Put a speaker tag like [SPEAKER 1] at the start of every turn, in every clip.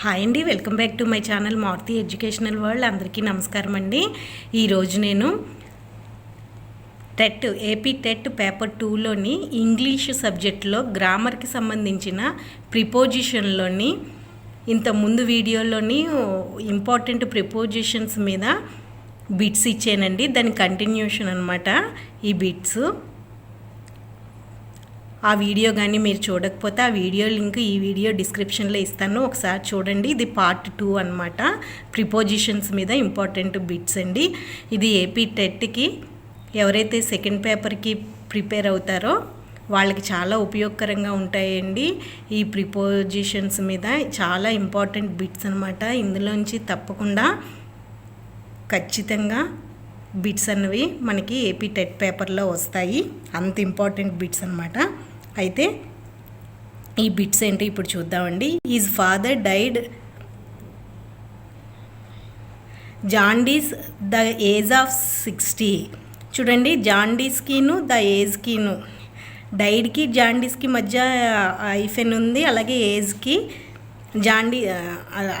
[SPEAKER 1] Hi అండి welcome back to my channel Maruti educational world అందరికీ నమస్కారం అండి ఈరోజు నేను టెట్ ఏపీ టెట్ పేపర్ టూలోని ఇంగ్లీష్ సబ్జెక్టులో గ్రామర్కి సంబంధించిన ప్రిపోజిషన్లోని ఇంత ముందు వీడియోలోని ఇంపార్టెంట్ ప్రిపోజిషన్స్ మీద బిట్స్ ఇచ్చానండి దాని కంటిన్యూషన్ అనమాట ఈ బిట్స్ ఆ వీడియో కానీ మీరు చూడకపోతే ఆ వీడియో లింక్ ఈ వీడియో డిస్క్రిప్షన్లో ఇస్తాను ఒకసారి చూడండి ఇది పార్ట్ టూ అనమాట ప్రిపోజిషన్స్ మీద ఇంపార్టెంట్ బిట్స్ అండి ఇది ఏపీ టెట్కి ఎవరైతే సెకండ్ పేపర్కి ప్రిపేర్ అవుతారో వాళ్ళకి చాలా ఉపయోగకరంగా ఉంటాయండి ఈ ప్రిపోజిషన్స్ మీద చాలా ఇంపార్టెంట్ బిట్స్ అనమాట ఇందులోంచి తప్పకుండా ఖచ్చితంగా బిట్స్ అనేవి మనకి ఏపీ టెట్ పేపర్లో వస్తాయి అంత ఇంపార్టెంట్ బిట్స్ అనమాట అయితే ఈ బిట్స్ ఏంటి ఇప్పుడు చూద్దామండి is father died jaundice the age of sixty చూడండి జాండీస్కిను ద ఏజ్కిను డైడ్కి జాండీస్కి మధ్య ఐఫెన్ ఉంది అలాగే ఏజ్కి జాండీ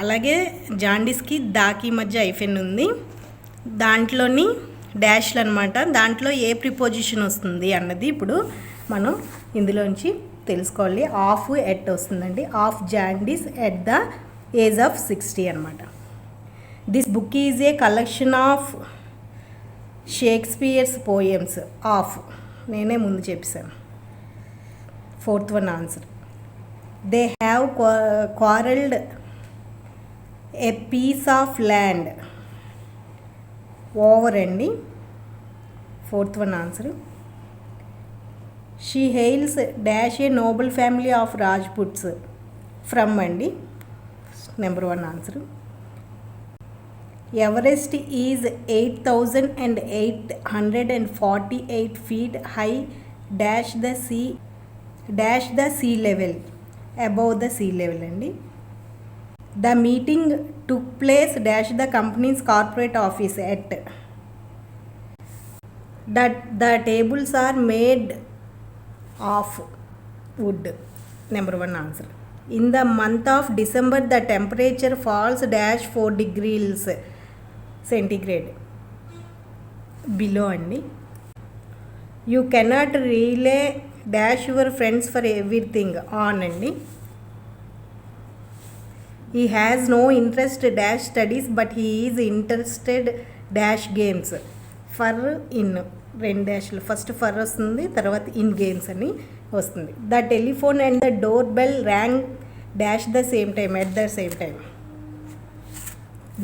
[SPEAKER 1] అలాగే జాండీస్కి దాకి మధ్య ఐఫెన్ ఉంది దాంట్లోని డాష్లు అనమాట దాంట్లో ఏ ప్రిపోజిషన్ వస్తుంది అన్నది ఇప్పుడు మనం ఇందులోంచి తెలుసుకోవాలి ఆఫ్ ఎట్ వస్తుందండి of jaundice at the age of sixty అనమాట this book is a collection of Shakespeare's poems of నేనే ముందు చెప్పాను fourth one answer they have quarrelled a piece of land over అండి fourth one answer She hails dash a noble family of Rajputs from Mandi. Number 1 answer. Everest is 8,848 feet high dash the sea level above the sea level andi. The meeting took place dash the company's corporate office at. That the tables are made of wood. Number one answer. In the month of December, the temperature falls dash 4 degrees centigrade below only. You cannot relay dash your friends for everything on only. He has no interest dash studies, but he is interested dash games. For in రెండు డాష్లు first for వస్తుంది తర్వాత in games అని వస్తుంది the telephone and the door bell rang dash the same time at the same time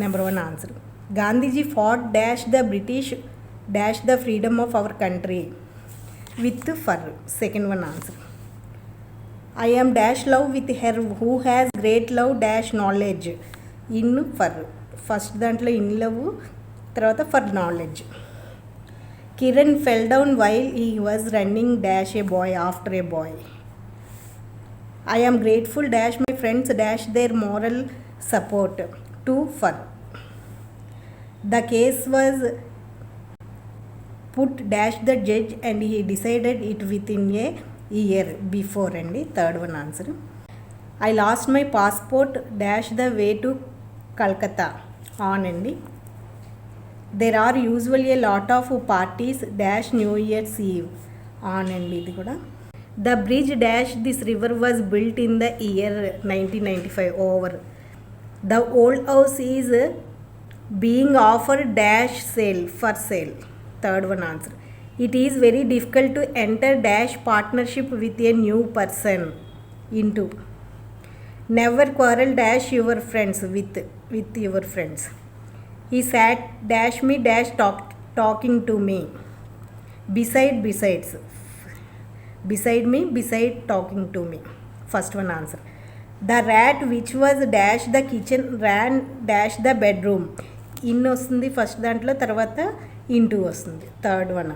[SPEAKER 1] number one answer Gandhiji fought dash the British dash the freedom of our country with for second one answer I am dash love with her who has great love dash knowledge in for first దాంట్లో in love తర్వాత for knowledge Kiran fell down while he was running dash a boy after a boy. I am grateful dash my friends dash their moral support to for. The case was put dash the judge and he decided it within a year before and the third one answer. I lost my passport dash the way to Calcutta on and the there are usually a lot of parties dash New Year's Eve on and idi kuda. The bridge dash this river was built in the year 1995 over. The old house is being offered dash sale for sale. Third one answer. It is very difficult to enter dash partnership with a new person into. Never quarrel dash your friends with your friends. ఈ sat dash me dash talk talking to me beside besides beside me beside talking to me first one answer the rat which was dash the kitchen ran dash the bedroom in వస్తుంది first దాంట్లో తర్వాత into వస్తుంది third one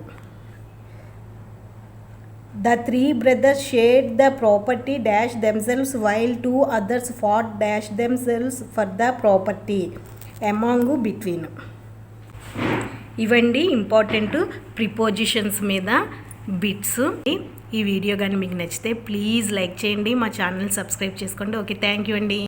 [SPEAKER 1] the three brothers shared the property dash themselves while two others fought dash themselves for the property among between ఇవండి important prepositions మీద bits ఈ video కానీ మీకు నచ్చితే ప్లీజ్ లైక్ చేయండి మా ఛానల్ సబ్స్క్రైబ్ చేసుకోండి ఓకే థ్యాంక్ యూ అండి